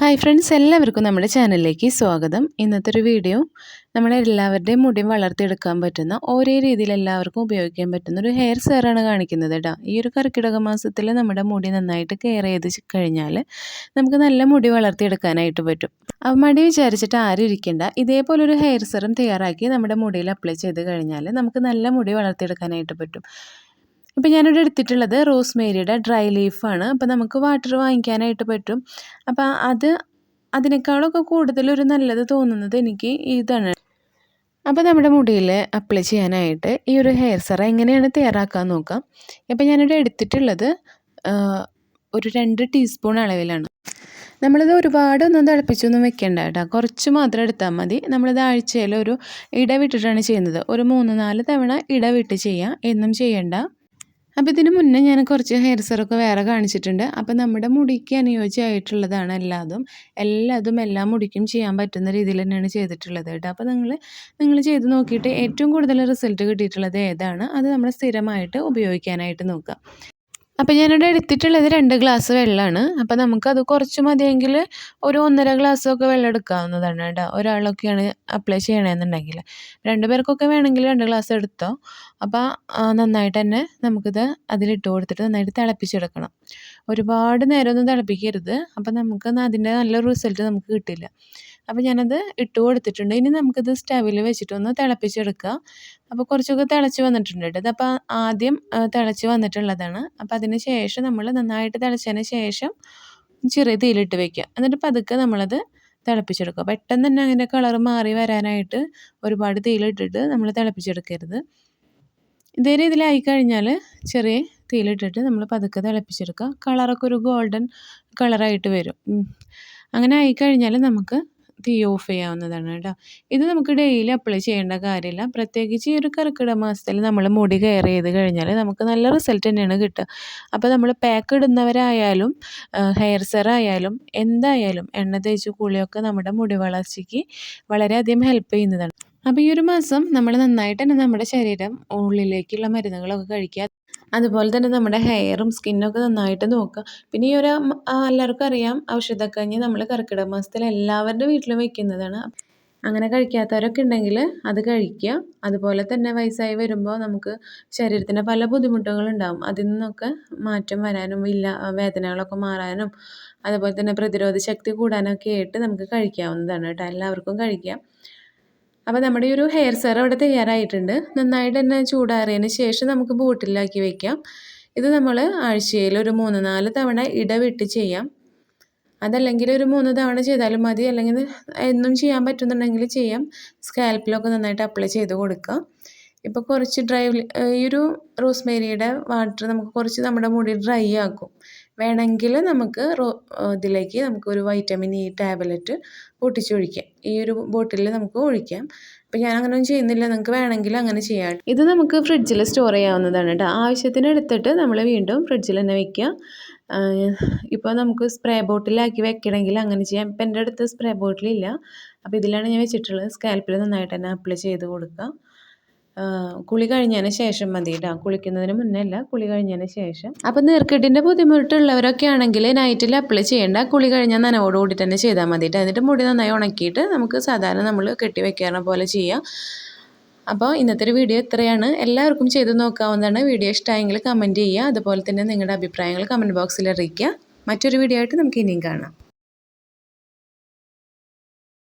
Hi friends എല്ലാവർക്കും നമ്മുടെ ചാനലിലേക്ക് സ്വാഗതം. ഇന്നത്തെ ഒരു വീഡിയോ നമ്മുടെ എല്ലാവരുടെയും മുടി വളർത്തിയെടുക്കാൻ പറ്റുന്ന ഒരേ രീതിയിൽ എല്ലാവർക്കും ഉപയോഗിക്കാൻ പറ്റുന്ന ഒരു ഹെയർ സെയറാണ് കാണിക്കുന്നത് കേട്ടോ ഈ ഒരു കർക്കിടക മാസത്തിൽ നമ്മുടെ മുടി നന്നായിട്ട് കെയർ ചെയ്ത് കഴിഞ്ഞാൽ നമുക്ക് നല്ല മുടി വളർത്തിയെടുക്കാനായിട്ട് പറ്റും. അപ്പം മടി വിചാരിച്ചിട്ട് ആരും ഇരിക്കേണ്ട. ഇതേപോലെ ഒരു ഹെയർ സെറും തയ്യാറാക്കി നമ്മുടെ മുടിയിൽ അപ്ലൈ ചെയ്ത് കഴിഞ്ഞാൽ നമുക്ക് നല്ല മുടി വളർത്തിയെടുക്കാനായിട്ട് പറ്റും. ഇപ്പം ഞാനിവിടെ എടുത്തിട്ടുള്ളത് റോസ്മേരിയുടെ ഡ്രൈ ലീഫാണ്. അപ്പോൾ നമുക്ക് വാട്ടർ വാങ്ങിക്കാനായിട്ട് പറ്റും. അപ്പോൾ അത് അതിനേക്കാളൊക്കെ കൂടുതലൊരു നല്ലത് തോന്നുന്നത് എനിക്ക് ഇതാണ്. അപ്പോൾ നമ്മുടെ മുടിയിൽ അപ്ലൈ ചെയ്യാനായിട്ട് ഈ ഒരു ഹെയർ സെറ എങ്ങനെയാണ് തയ്യാറാക്കാൻ നോക്കാം. ഇപ്പം ഞാനിവിടെ എടുത്തിട്ടുള്ളത് ഒരു രണ്ട് ടീസ്പൂൺ അളവിലാണ്. നമ്മളിത് ഒരുപാടൊന്നും തിളപ്പിച്ചൊന്നും വെക്കേണ്ട കേട്ടോ. കുറച്ച് മാത്രം എടുത്താൽ മതി. നമ്മളിത് ആഴ്ചയിൽ ഒരു ഇടവിട്ടിട്ടാണ് ചെയ്യുന്നത്. ഒരു മൂന്ന് നാല് തവണ ഇടവിട്ട് ചെയ്യാം. എന്നും ചെയ്യേണ്ട. അപ്പോൾ ഇതിന് മുന്നേ ഞാൻ കുറച്ച് ഹെയർ സെറൊക്കെ വേറെ കാണിച്ചിട്ടുണ്ട്. അപ്പോൾ നമ്മുടെ മുടിക്ക് അനുയോജ്യമായിട്ടുള്ളതാണ് എല്ലാതും. എല്ലാതും എല്ലാ മുടിക്കും ചെയ്യാൻ പറ്റുന്ന രീതിയിൽ തന്നെയാണ് ചെയ്തിട്ടുള്ളത് കേട്ടോ. അപ്പോൾ നിങ്ങൾ നിങ്ങൾ ചെയ്ത് നോക്കിയിട്ട് ഏറ്റവും കൂടുതൽ റിസൾട്ട് കിട്ടിയിട്ടുള്ളത് ഏതാണ്? അത് നമ്മൾ സ്ഥിരമായിട്ട് ഉപയോഗിക്കാനായിട്ട് നോക്കുക. അപ്പോൾ ഞാനിവിടെ എടുത്തിട്ടുള്ളത് രണ്ട് ഗ്ലാസ് വെള്ളമാണ്. അപ്പോൾ നമുക്കത് കുറച്ച് മതിയെങ്കിൽ ഒരു ഒന്നര ഗ്ലാസ്സൊക്കെ വെള്ളം എടുക്കാവുന്നതാണ് കേട്ടോ. ഒരാളൊക്കെയാണ് അപ്ലൈ ചെയ്യണമെന്നുണ്ടെങ്കിൽ രണ്ട് പേർക്കൊക്കെ വേണമെങ്കിൽ രണ്ട് ഗ്ലാസ് എടുത്തോ. അപ്പോൾ നന്നായിട്ട് തന്നെ നമുക്കിത് അതിലിട്ട് കൊടുത്തിട്ട് നന്നായിട്ട് തിളപ്പിച്ചെടുക്കണം. ഒരുപാട് നേരമൊന്നും തിളപ്പിക്കരുത്. അപ്പോൾ നമുക്ക് അതിന്റെ നല്ല റിസൾട്ട് നമുക്ക് കിട്ടില്ല. അപ്പോൾ ഞാനത് ഇട്ട് കൊടുത്തിട്ടുണ്ട്. ഇനി നമുക്കിത് സ്റ്റവിൽ വെച്ചിട്ടൊന്ന് തിളപ്പിച്ചെടുക്കുക അപ്പോൾ കുറച്ചൊക്കെ തിളച്ച് വന്നിട്ടുണ്ട് കേട്ടോ. ഇതപ്പോൾ ആദ്യം തിളച്ച് വന്നിട്ടുള്ളതാണ്. അപ്പോൾ അതിന് ശേഷം നമ്മൾ നന്നായിട്ട് തിളച്ചതിന് ശേഷം ചെറിയ തീയിലിട്ട് വെക്കുക. എന്നിട്ട് പതുക്കെ നമ്മളത് തിളപ്പിച്ചെടുക്കുക. പെട്ടെന്ന് തന്നെ അതിന്റെ കളർ മാറി വരാനായിട്ട് ഒരുപാട് തീയിലിട്ടിട്ട് നമ്മൾ തിളപ്പിച്ചെടുക്കരുത്. ഇതേ രീതിയിലായി കഴിഞ്ഞാൽ ചെറിയ തീയിലിട്ടിട്ട് നമ്മൾ പതുക്കെ തിളപ്പിച്ചെടുക്കുക. കളറൊക്കെ ഒരു ഗോൾഡൻ കളറായിട്ട് വരും. അങ്ങനെ ആയിക്കഴിഞ്ഞാൽ നമുക്ക് തീ ഓഫ് ചെയ്യാവുന്നതാണ് കേട്ടോ ഇത് നമുക്ക് ഡെയിലി അപ്ലൈ ചെയ്യേണ്ട കാര്യമില്ല പ്രത്യേകിച്ച് ഈ ഒരു കർക്കിടക മാസത്തിൽ നമ്മൾ മുടി കെയർ ചെയ്ത് കഴിഞ്ഞാൽ നമുക്ക് നല്ല റിസൾട്ട് തന്നെയാണ് കിട്ടുക. അപ്പോൾ നമ്മൾ പാക്ക് ഇടുന്നവരായാലും ഹെയർ സെറായാലും എന്തായാലും എണ്ണ തേച്ച് കുളിയൊക്കെ നമ്മുടെ മുടി വളർച്ചയ്ക്ക് വളരെയധികം ഹെൽപ്പ് ചെയ്യുന്നതാണ്. അപ്പോൾ ഈ ഒരു മാസം നമ്മൾ നന്നായിട്ട് തന്നെ നമ്മുടെ ശരീരം ഉള്ളിലേക്കുള്ള മരുന്നുകളൊക്കെ കഴിക്കുക. അതുപോലെ തന്നെ നമ്മുടെ ഹെയറും സ്കിന്നൊക്കെ നന്നായിട്ട് നോക്കുക. പിന്നെ ഈ ഒരു എല്ലാവർക്കും അറിയാം ഔഷധക്കഞ്ഞി നമ്മൾ കർക്കിടക മാസത്തിൽ എല്ലാവരുടെ വീട്ടിലും വെക്കുന്നതാണ്. അങ്ങനെ കഴിക്കാത്തവരൊക്കെ ഉണ്ടെങ്കിൽ അത് കഴിക്കുക. അതുപോലെ തന്നെ വയസ്സായി വരുമ്പോൾ നമുക്ക് ശരീരത്തിന് പല ബുദ്ധിമുട്ടുകളുണ്ടാവും അതിൽ നിന്നൊക്കെ മാറ്റം വരാനും ഇല്ല വേദനകളൊക്കെ മാറാനും. അതുപോലെ തന്നെ പ്രതിരോധ ശക്തി കൂടാനൊക്കെ ആയിട്ട് നമുക്ക് കഴിക്കാവുന്നതാണ് കേട്ടോ. എല്ലാവർക്കും കഴിക്കാം. അപ്പോൾ നമ്മുടെ ഈ ഒരു ഹെയർ സെർ ഇവിടെ തയ്യാറായിട്ടുണ്ട്. നന്നായിട്ട് തന്നെ ചൂടാറിയതിന് ശേഷം നമുക്ക് ബോട്ടിലാക്കി വയ്ക്കാം ഇത് നമ്മൾ ആഴ്ചയിൽ ഒരു മൂന്ന് നാല് തവണ ഇടവിട്ട് ചെയ്യാം. അതല്ലെങ്കിൽ ഒരു മൂന്ന് തവണ ചെയ്താലും മതി. അല്ലെങ്കിൽ എന്നും ചെയ്യാൻ പറ്റുന്നുണ്ടെങ്കിൽ ചെയ്യാം. സ്കാൽപ്പിലൊക്കെ നന്നായിട്ട് അപ്ലൈ ചെയ്ത് കൊടുക്കാം. ഇപ്പോൾ കുറച്ച് ഡ്രൈ ഈ ഒരു റോസ്മേരിയുടെ വാട്ടർ നമുക്ക് കുറച്ച് നമ്മുടെ മുടി ഡ്രൈ ആക്കും. വേണമെങ്കിൽ നമുക്ക് റോ ഇതിലേക്ക് നമുക്കൊരു വൈറ്റമിൻ ഇ ടാബ്ലറ്റ് പൊട്ടിച്ചൊഴിക്കാം ഈ ഒരു ബോട്ടിലിൽ നമുക്ക് ഒഴിക്കാം. അപ്പോൾ ഞാൻ അങ്ങനെ ഒന്നും ചെയ്യുന്നില്ല. നിങ്ങൾക്ക് വേണമെങ്കിൽ അങ്ങനെ ചെയ്യാം. ഇത് നമുക്ക് ഫ്രിഡ്ജിൽ സ്റ്റോർ ചെയ്യാവുന്നതാണ് കേട്ടോ ആവശ്യത്തിന് എടുത്തിട്ട് നമ്മൾ വീണ്ടും ഫ്രിഡ്ജിൽ തന്നെ വയ്ക്കുക ഇപ്പോൾ നമുക്ക് സ്പ്രേ ബോട്ടിലാക്കി വെക്കണമെങ്കിൽ അങ്ങനെ ചെയ്യാം. ഇപ്പം എന്റെ അടുത്ത് സ്പ്രേ ബോട്ടിലില്ല അപ്പോൾ ഇതിലാണ് ഞാൻ വെച്ചിട്ടുള്ളത്. സ്കാൽപ്പിൽ നന്നായിട്ട് തന്നെ അപ്ലൈ ചെയ്ത് കൊടുക്കുക. കുളി കഴിഞ്ഞതിന് ശേഷം മതി കേട്ടോ കുളിക്കുന്നതിന് മുന്നേ അല്ല കുളി കഴിഞ്ഞതിന് ശേഷം. അപ്പം നീർക്കെട്ടിന്റെ ബുദ്ധിമുട്ടുള്ളവരൊക്കെ ആണെങ്കിൽ നൈറ്റിൽ അപ്ലൈ ചെയ്യേണ്ട കുളി കഴിഞ്ഞാൽ നനവോടുകൂടി തന്നെ ചെയ്താൽ മതി കേട്ടോ എന്നിട്ട് മുടി നന്നായി ഉണക്കിയിട്ട് നമുക്ക് സാധാരണ നമ്മൾ കെട്ടി വെക്കാറുള്ള പോലെ ചെയ്യാം. അപ്പോൾ ഇന്നത്തെ ഒരു വീഡിയോ ഇത്രയാണ്. എല്ലാവർക്കും ചെയ്ത് നോക്കാവുന്നതാണ്. വീഡിയോ ഇഷ്ടമായെങ്കിൽ കമന്റ് ചെയ്യുക. അതുപോലെ തന്നെ നിങ്ങളുടെ അഭിപ്രായങ്ങൾ കമന്റ് ബോക്സിൽ അറിയിക്കുക. മറ്റൊരു വീഡിയോ ആയിട്ട് നമുക്ക് ഇനിയും കാണാം.